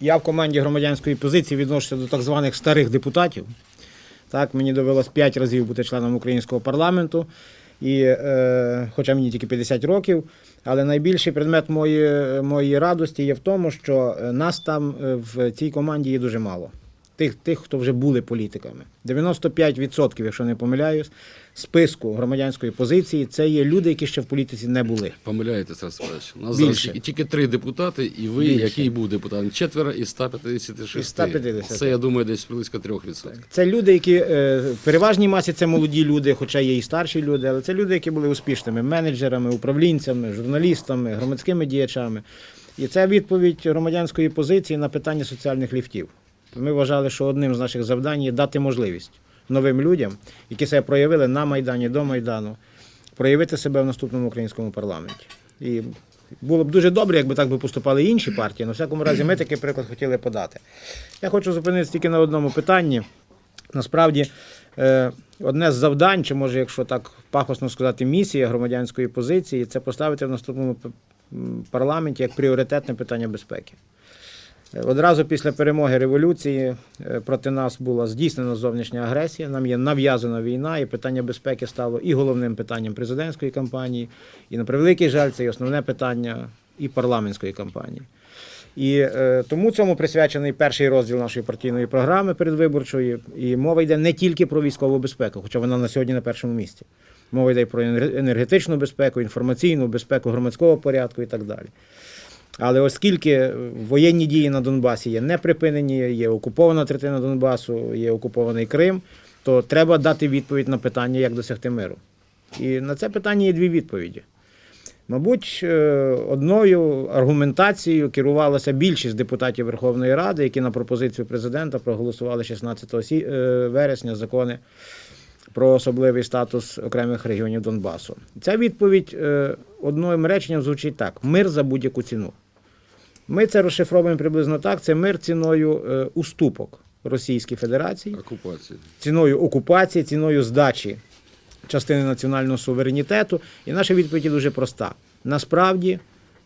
Я в команді громадянської позиції відношуся до так званих старих депутатів. Так, мені довелось 5 разів бути членом українського парламенту, і, е, хоча мені тільки 50 років. Але найбільший предмет моєї, моєї радості є в тому, що е, нас там е, в цій команді є дуже мало. Тих, тих, хто вже були політиками. 95%, якщо не помиляюсь, списку громадянської позиції це є люди, які ще в політиці не були. Помиляєтесь, Тарас Іванович. У нас Більше. зараз тільки- три депутати, і ви, Більше. який був депутатом, четверо із 156. Із 150. Це, я думаю, десь близько 3%. Це люди, які е, в переважній масі це молоді люди, хоча є і старші люди, але це люди, які були успішними менеджерами, управлінцями, журналістами, громадськими діячами. І це відповідь громадянської позиції на питання соціальних ліфтів. Ми вважали, що одним з наших завдань є дати можливість новим людям, які себе проявили на Майдані, до Майдану, проявити себе в наступному українському парламенті. І було б дуже добре, якби так би поступали інші партії. На всякому разі, ми такий приклад хотіли подати. Я хочу зупинитися тільки на одному питанні. Насправді, е, одне з завдань, чи може, якщо так пафосно сказати, місія громадянської позиції, це поставити в наступному парламенті як пріоритетне питання безпеки. Одразу після перемоги революції е, проти нас була здійснена зовнішня агресія. Нам є нав'язана війна, і питання безпеки стало і головним питанням президентської кампанії, і на превеликий жаль, це і основне питання і парламентської кампанії. І е, тому цьому присвячений перший розділ нашої партійної програми передвиборчої. І мова йде не тільки про військову безпеку, хоча вона на сьогодні на першому місці. Мова йде про енергетичну безпеку, інформаційну безпеку громадського порядку і так далі. Але оскільки воєнні дії на Донбасі є неприпинені, є окупована третина Донбасу, є окупований Крим, то треба дати відповідь на питання, як досягти миру. І на це питання є дві відповіді. Мабуть, е, одною аргументацією керувалася більшість депутатів Верховної Ради, які на пропозицію президента проголосували 16 е, вересня закони про особливий статус окремих регіонів Донбасу. Ця відповідь е, одним реченням звучить так: мир за будь-яку ціну. Ми це розшифровуємо приблизно так: це мир ціною е, уступок Російській Федерації Окупації. ціною окупації, ціною здачі частини національного суверенітету. І наша відповідь дуже проста. Насправді,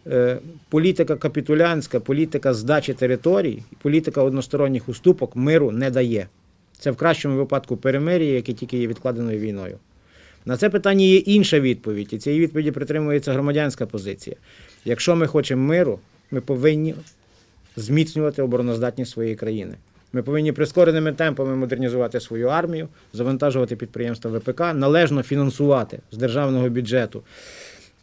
е, політика капітулянська, політика здачі територій, політика односторонніх уступок миру не дає. Це в кращому випадку перемир'я, яке тільки є відкладеною війною. На це питання є інша відповідь, і цієї відповіді притримується громадянська позиція. Якщо ми хочемо миру, ми повинні зміцнювати обороноздатність своєї країни. Ми повинні прискореними темпами модернізувати свою армію, завантажувати підприємства ВПК, належно фінансувати з державного бюджету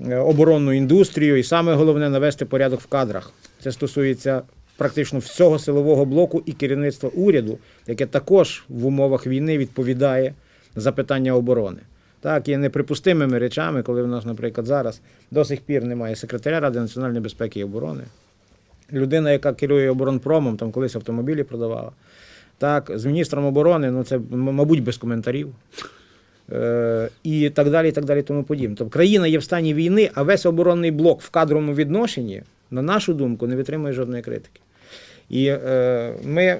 е, оборонну індустрію і саме головне навести порядок в кадрах. Це стосується практично всього силового блоку і керівництва уряду, яке також в умовах війни відповідає за питання оборони. Так, є неприпустимими речами, коли в нас, наприклад, зараз до сих пір немає секретаря Ради національної безпеки і оборони. Людина, яка керує оборонпромом, там колись автомобілі продавала. Так, з міністром оборони, ну це, мабуть, без коментарів. Е, і так далі, і так далі, тому подібне. Тобто країна є в стані війни, а весь оборонний блок в кадровому відношенні, на нашу думку, не витримує жодної критики. І е, ми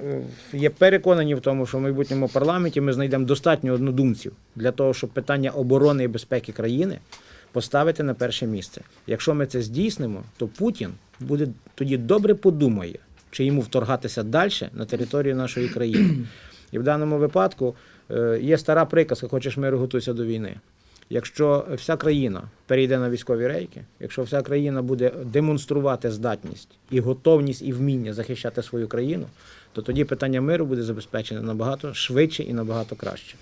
є переконані в тому, що в майбутньому парламенті ми знайдемо достатньо однодумців для того, щоб питання оборони і безпеки країни поставити на перше місце. Якщо ми це здійснимо, то Путін буде тоді добре подумає, чи йому вторгатися далі на територію нашої країни. І в даному випадку е, є стара приказка: хочеш миру, готуйся до війни. Якщо вся країна перейде на військові рейки, якщо вся країна буде демонструвати здатність і готовність і вміння захищати свою країну, то тоді питання миру буде забезпечене набагато швидше і набагато краще.